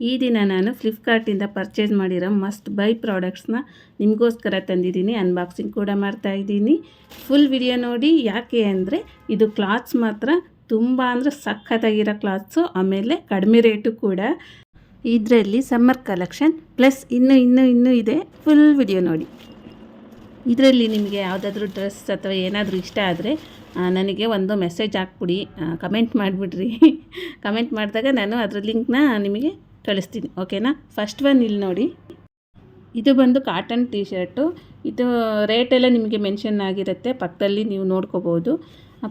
ಈ ದಿನ ನಾನು ಫ್ಲಿಪ್ಕಾರ್ಟಿಂದ ಪರ್ಚೇಸ್ ಮಾಡಿರೋ ಮಸ್ಟ್ ಬೈ ಪ್ರಾಡಕ್ಟ್ಸ್ನ ನಿಮಗೋಸ್ಕರ ತಂದಿದ್ದೀನಿ ಅನ್ಬಾಕ್ಸಿಂಗ್ ಕೂಡ ಮಾಡ್ತಾ ಇದ್ದೀನಿ. ಫುಲ್ ವಿಡಿಯೋ ನೋಡಿ ಯಾಕೆ ಅಂದರೆ ಇದು ಕ್ಲಾತ್ಸ್ ಮಾತ್ರ ತುಂಬ ಅಂದರೆ ಸಖತ್ತಾಗಿರೋ ಕ್ಲಾತ್ಸು ಆಮೇಲೆ ಕಡಿಮೆ ರೇಟು ಕೂಡ. ಇದರಲ್ಲಿ ಸಮ್ಮರ್ ಕಲೆಕ್ಷನ್ ಪ್ಲಸ್ ಇನ್ನೂ ಇನ್ನೂ ಇನ್ನೂ ಇದೆ. ಫುಲ್ ವಿಡಿಯೋ ನೋಡಿ. ಇದರಲ್ಲಿ ನಿಮಗೆ ಯಾವುದಾದ್ರೂ ಡ್ರೆಸ್ ಅಥವಾ ಏನಾದರೂ ಇಷ್ಟ ಆದರೆ ನನಗೆ ಒಂದು ಮೆಸೇಜ್ ಹಾಕ್ಬಿಡಿ. ಕಮೆಂಟ್ ಮಾಡಿಬಿಡ್ರಿ. ಕಮೆಂಟ್ ಮಾಡಿದಾಗ ನಾನು ಅದರ ಲಿಂಕ್ನ ನಿಮಗೆ ಕಳಿಸ್ತೀನಿ ಓಕೆನಾ ಫಸ್ಟ್ ಒನ್ ಇಲ್ಲಿ ನೋಡಿ. ಇದು ಬಂದು ಕಾಟನ್ ಟೀ ಶರ್ಟು ಇದು ರೇಟ್ ಎಲ್ಲ ನಿಮಗೆ ಮೆನ್ಷನ್ ಆಗಿರುತ್ತೆ, ಪಕ್ಕದಲ್ಲಿ ನೀವು ನೋಡ್ಕೋಬೋದು.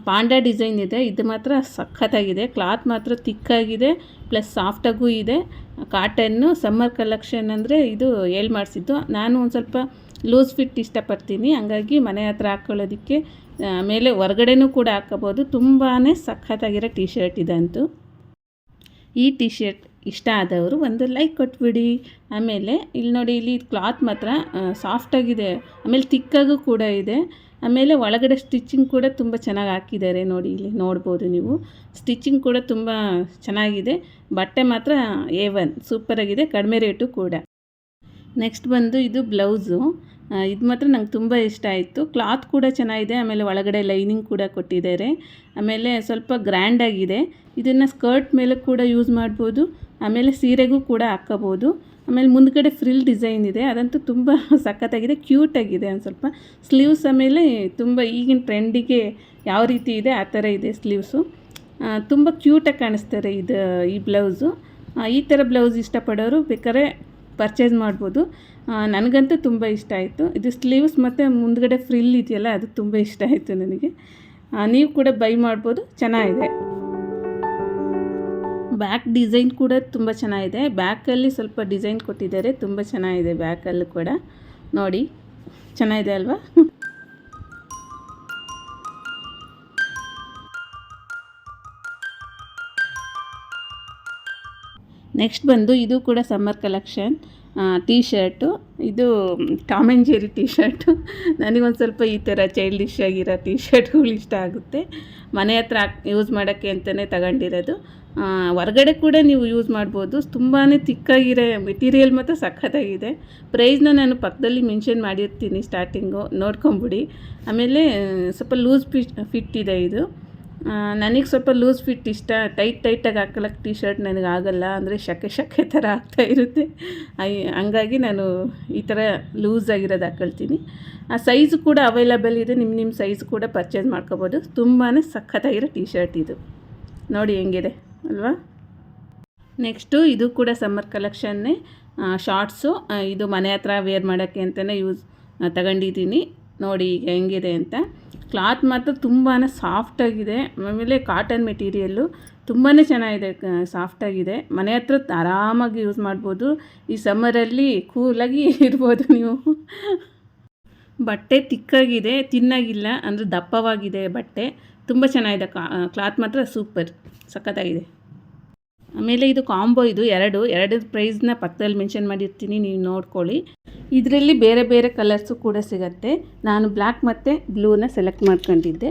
ಪಾಂಡ ಡಿಸೈನ್ ಇದೆ, ಇದು ಮಾತ್ರ ಸಖತ್ತಾಗಿದೆ ಕ್ಲಾತ್ ಮಾತ್ರ ತಿಕ್ಕಾಗಿದೆ ಪ್ಲಸ್ ಸಾಫ್ಟಾಗೂ ಇದೆ. ಕಾಟನ್ನು ಸಮ್ಮರ್ ಕಲೆಕ್ಷನ್ ಅಂದರೆ ಇದು ಹೇಳ್ ಮಾಡಿಸಿದ್ದು. ನಾನು ಒಂದು ಸ್ವಲ್ಪ ಲೂಸ್ ಫಿಟ್ ಇಷ್ಟಪಡ್ತೀನಿ, ಹಂಗಾಗಿ ಮನೆ ಹತ್ರ ಹಾಕ್ಕೊಳ್ಳೋದಕ್ಕೆ ಆಮೇಲೆ ಹೊರಗಡೆನೂ ಕೂಡ ಹಾಕ್ಕೋಬೋದು ತುಂಬಾ ಸಖತ್ತಾಗಿರೋ ಟೀ ಶರ್ಟ್ ಇದಂತೂ. ಈ ಟೀ ಶರ್ಟ್ ಇಷ್ಟ ಆದವರು ಒಂದು ಲೈಕ್ ಕೊಟ್ಬಿಡಿ. ಆಮೇಲೆ ಇಲ್ಲಿ ನೋಡಿ, ಇಲ್ಲಿ ಕ್ಲಾತ್ ಮಾತ್ರ ಸಾಫ್ಟಾಗಿದೆ ಆಮೇಲೆ ತಿಕ್ಕಾಗೂ ಕೂಡ ಇದೆ. ಆಮೇಲೆ ಒಳಗಡೆ ಸ್ಟಿಚ್ಚಿಂಗ್ ಕೂಡ ತುಂಬ ಚೆನ್ನಾಗಿ ಹಾಕಿದ್ದಾರೆ ನೋಡಿ, ಇಲ್ಲಿ ನೋಡ್ಬೋದು ನೀವು. ಸ್ಟಿಚ್ಚಿಂಗ್ ಕೂಡ ತುಂಬ ಚೆನ್ನಾಗಿದೆ. ಬಟ್ಟೆ ಮಾತ್ರ ಎ ಒನ್ ಸೂಪರಾಗಿದೆ ಕಡಿಮೆ ರೇಟು ಕೂಡ. ನೆಕ್ಸ್ಟ್ ಬಂದು ಇದು ಬ್ಲೌಸು ಇದು ಮಾತ್ರ ನಂಗೆ ತುಂಬ ಇಷ್ಟ ಆಯಿತು. ಕ್ಲಾತ್ ಕೂಡ ಚೆನ್ನಾಗಿದೆ, ಆಮೇಲೆ ಒಳಗಡೆ ಲೈನಿಂಗ್ ಕೂಡ ಕೊಟ್ಟಿದ್ದಾರೆ. ಆಮೇಲೆ ಸ್ವಲ್ಪ ಗ್ರ್ಯಾಂಡಾಗಿದೆ ಇದನ್ನು ಸ್ಕರ್ಟ್ ಮೇಲೆ ಕೂಡ ಯೂಸ್ ಮಾಡ್ಬೋದು, ಆಮೇಲೆ ಸೀರೆಗೂ ಕೂಡ ಹಾಕ್ಕೋಬೋದು ಆಮೇಲೆ ಮುಂದ್ಗಡೆ ಫ್ರಿಲ್ ಡಿಸೈನ್ ಇದೆ, ಅದಂತೂ ತುಂಬ ಸಖತ್ತಾಗಿದೆ ಕ್ಯೂಟಾಗಿದೆ ಒಂದು ಸ್ವಲ್ಪ. ಸ್ಲೀವ್ಸ್ ಆಮೇಲೆ ತುಂಬ ಈಗಿನ ಟ್ರೆಂಡಿಗೆ ಯಾವ ರೀತಿ ಇದೆ, ಆ ಥರ ಇದೆ ಸ್ಲೀವ್ಸು. ತುಂಬ ಕ್ಯೂಟಾಗಿ ಕಾಣಿಸ್ತಾರೆ ಇದು, ಈ ಬ್ಲೌಸು. ಈ ಥರ ಬ್ಲೌಸ್ ಇಷ್ಟಪಡೋರು ಬೇಕಾದ್ರೆ ಪರ್ಚೇಸ್ ಮಾಡ್ಬೋದು. ನನಗಂತೂ ತುಂಬ ಇಷ್ಟ ಆಯಿತು. ಇದು ಸ್ಲೀವ್ಸ್ ಮತ್ತು ಮುಂದ್ಗಡೆ ಫ್ರಿಲ್ ಇದೆಯಲ್ಲ, ಅದು ತುಂಬ ಇಷ್ಟ ಆಯಿತು ನನಗೆ. ನೀವು ಕೂಡ ಬೈ ಮಾಡ್ಬೋದು. ಚೆನ್ನಾಗಿದೆ. ಬ್ಯಾಕ್ ಡಿಸೈನ್ ಕೂಡ ತುಂಬ ಚೆನ್ನಾಗಿದೆ. ಬ್ಯಾಕಲ್ಲಿ ಸ್ವಲ್ಪ ಡಿಸೈನ್ ಕೊಟ್ಟಿದ್ದಾರೆ. ತುಂಬ ಚೆನ್ನಾಗಿದೆ ಬ್ಯಾಕಲ್ಲೂ ಕೂಡ. ನೋಡಿ, ಚೆನ್ನಾಗಿದೆ ಅಲ್ವಾ? ನೆಕ್ಸ್ಟ್ ಬಂದು ಇದು ಕೂಡ ಸಮ್ಮರ್ ಕಲೆಕ್ಷನ್ ಟೀ ಶರ್ಟು ಇದು Tom and Jerry T shirt ನನಗೊಂದು ಸ್ವಲ್ಪ ಈ ಥರ ಚೈಲ್ಡಿಶ್ ಆಗಿರೋ ಟೀ ಶರ್ಟ್ಗಳು ಇಷ್ಟ ಆಗುತ್ತೆ. ಮನೆ ಹತ್ರ ಯೂಸ್ ಮಾಡೋಕ್ಕೆ ಅಂತಲೇ ತಗೊಂಡಿರೋದು. ಹೊರಗಡೆ ಕೂಡ ನೀವು ಯೂಸ್ ಮಾಡ್ಬೋದು. ತುಂಬಾ ತಿಕ್ಕಾಗಿರೋ ಮೆಟೀರಿಯಲ್ ಮಾತ್ರ ಸಖತ್ತಾಗಿದೆ. ಪ್ರೈಸ್ನ ನಾನು ಪಕ್ಕದಲ್ಲಿ ಮೆನ್ಷನ್ ಮಾಡಿರ್ತೀನಿ ಸ್ಟಾರ್ಟಿಂಗು ನೋಡ್ಕೊಂಬಿಡಿ. ಆಮೇಲೆ ಸ್ವಲ್ಪ ಲೂಸ್ ಫಿಟ್ ಫಿಟ್ ಇದೆ ಇದು. ನನಗೆ ಸ್ವಲ್ಪ ಲೂಸ್ ಫಿಟ್ ಇಷ್ಟ. ಟೈಟ್ ಟೈಟಾಗಿ ಹಾಕೊಳ್ಳೋಕೆ ಟಿ ಶರ್ಟ್ ನನಗೆ ಆಗೋಲ್ಲ. ಅಂದರೆ ಶಕೆ ಶಕೆ ಥರ ಆಗ್ತಾ ಇರುತ್ತೆ. ಹಂಗಾಗಿ ನಾನು ಈ ಥರ ಲೂಸ್ ಆಗಿರೋದು ಹಾಕ್ಕೊಳ್ತೀನಿ ಆ ಸೈಜು ಕೂಡ ಅವೈಲಬಲ್ ಇದೆ. ನಿಮ್ಮ ನಿಮ್ಮ ಸೈಜ್ ಕೂಡ ಪರ್ಚೇಸ್ ಮಾಡ್ಕೋಬೋದು. ತುಂಬಾ ಸಖತ್ತಾಗಿರೋ ಟಿ ಶರ್ಟ್ ಇದು. ನೋಡಿ ಹೆಂಗಿದೆ, ಅಲ್ವಾ? ನೆಕ್ಸ್ಟು ಇದು ಕೂಡ ಸಮ್ಮರ್ ಕಲೆಕ್ಷನ್ನೇ ಶಾರ್ಟ್ಸು ಇದು ಮನೆ ಹತ್ರ ವೇರ್ ಮಾಡೋಕ್ಕೆ ಅಂತಲೇ ಯೂಸ್ ತಗೊಂಡಿದ್ದೀನಿ. ನೋಡಿ ಈಗ ಹೆಂಗಿದೆ ಅಂತ. ಕ್ಲಾತ್ ಮಾತ್ರ ತುಂಬಾ ಸಾಫ್ಟಾಗಿದೆ ಆಮೇಲೆ ಕಾಟನ್ ಮೆಟೀರಿಯಲ್ಲು ತುಂಬಾ ಚೆನ್ನಾಗಿದೆ ಸಾಫ್ಟಾಗಿದೆ ಮನೆ ಹತ್ರ ಆರಾಮಾಗಿ ಯೂಸ್ ಮಾಡ್ಬೋದು. ಈ ಸಮ್ಮರಲ್ಲಿ ಕೂಲಾಗಿ ಇರ್ಬೋದು ನೀವು. ಬಟ್ಟೆ ತಿಕ್ಕಾಗಿದೆ, ತಿನ್ನಾಗಿಲ್ಲ, ಅಂದರೆ ದಪ್ಪವಾಗಿದೆ ಬಟ್ಟೆ. ತುಂಬ ಚೆನ್ನಾಗಿದೆ ಕ್ಲಾತ್ ಮಾತ್ರ ಸೂಪರ್ ಸಖತ್ತಾಗಿದೆ. ಆಮೇಲೆ ಇದು ಕಾಂಬೋ ಇದು ಎರಡು. ಎರಡು ಪ್ರೈಸ್ನ ಪಕ್ಕದಲ್ಲಿ ಮೆನ್ಷನ್ ಮಾಡಿರ್ತೀನಿ, ನೀವು ನೋಡ್ಕೊಳ್ಳಿ. ಇದರಲ್ಲಿ ಬೇರೆ ಬೇರೆ ಕಲರ್ಸು ಕೂಡ ಸಿಗತ್ತೆ. ನಾನು ಬ್ಲ್ಯಾಕ್ ಮತ್ತು ಬ್ಲೂನ ಸೆಲೆಕ್ಟ್ ಮಾಡ್ಕೊಂಡಿದ್ದೆ.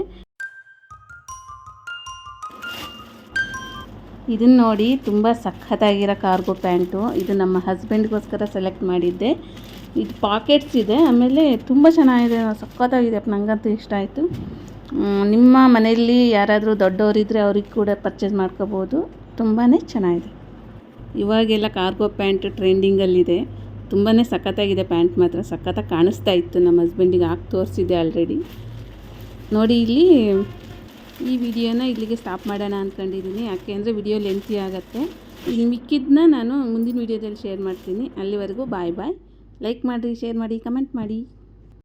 ಇದನ್ನು ನೋಡಿ ತುಂಬ ಸಖತ್ತಾಗಿರೋ ಕಾರ್ಗೋ ಪ್ಯಾಂಟು ಇದು ನಮ್ಮ ಹಸ್ಬೆಂಡ್ಗೋಸ್ಕರ ಸೆಲೆಕ್ಟ್ ಮಾಡಿದ್ದೆ. ಇದು ಪಾಕೆಟ್ಸ್ ಇದೆ. ಆಮೇಲೆ ತುಂಬ ಚೆನ್ನಾಗಿದೆ. ಸಖತ್ತಾಗಿದೆ. ನನಗಂತೂ ಇಷ್ಟ ಆಯಿತು. ನಿಮ್ಮ ಮನೆಯಲ್ಲಿ ಯಾರಾದರೂ ದೊಡ್ಡವರಿದ್ದರೆ ಅವ್ರಿಗೆ ಕೂಡ ಪರ್ಚೇಸ್ ಮಾಡ್ಕೋಬೋದು. ತುಂಬಾ ಚೆನ್ನಾಗಿದೆ. ಇವಾಗೆಲ್ಲ ಕಾರ್ಗೋ ಪ್ಯಾಂಟ್ ಟ್ರೆಂಡಿಂಗಲ್ಲಿದೆ ತುಂಬಾ ಸಖತ್ತಾಗಿದೆ ಪ್ಯಾಂಟ್ ಮಾತ್ರ. ಸಖತ್ತಾಗಿ ಕಾಣಿಸ್ತಾ ಇತ್ತು. ನಮ್ಮ ಹಸ್ಬೆಂಡಿಗೆ ಹಾಕಿ ತೋರಿಸಿದ್ದೆ ಆಲ್ರೆಡಿ ನೋಡಿ ಇಲ್ಲಿ ಈ ವಿಡಿಯೋನ ಇಲ್ಲಿಗೆ ಸ್ಟಾಪ್ ಮಾಡೋಣ ಅಂದ್ಕೊಂಡಿದ್ದೀನಿ ಯಾಕೆ ಅಂದರೆ ವಿಡಿಯೋ ಲೆಂತಿ ಆಗುತ್ತೆ. ಇಲ್ಲಿ ಮಿಕ್ಕಿದ್ದನ್ನ ನಾನು ಮುಂದಿನ ವಿಡಿಯೋದಲ್ಲಿ ಶೇರ್ ಮಾಡ್ತೀನಿ. ಅಲ್ಲಿವರೆಗೂ ಬಾಯ್ ಬಾಯ್ ಲೈಕ್ ಮಾಡಿರಿ ಶೇರ್ ಮಾಡಿ ಕಮೆಂಟ್ ಮಾಡಿ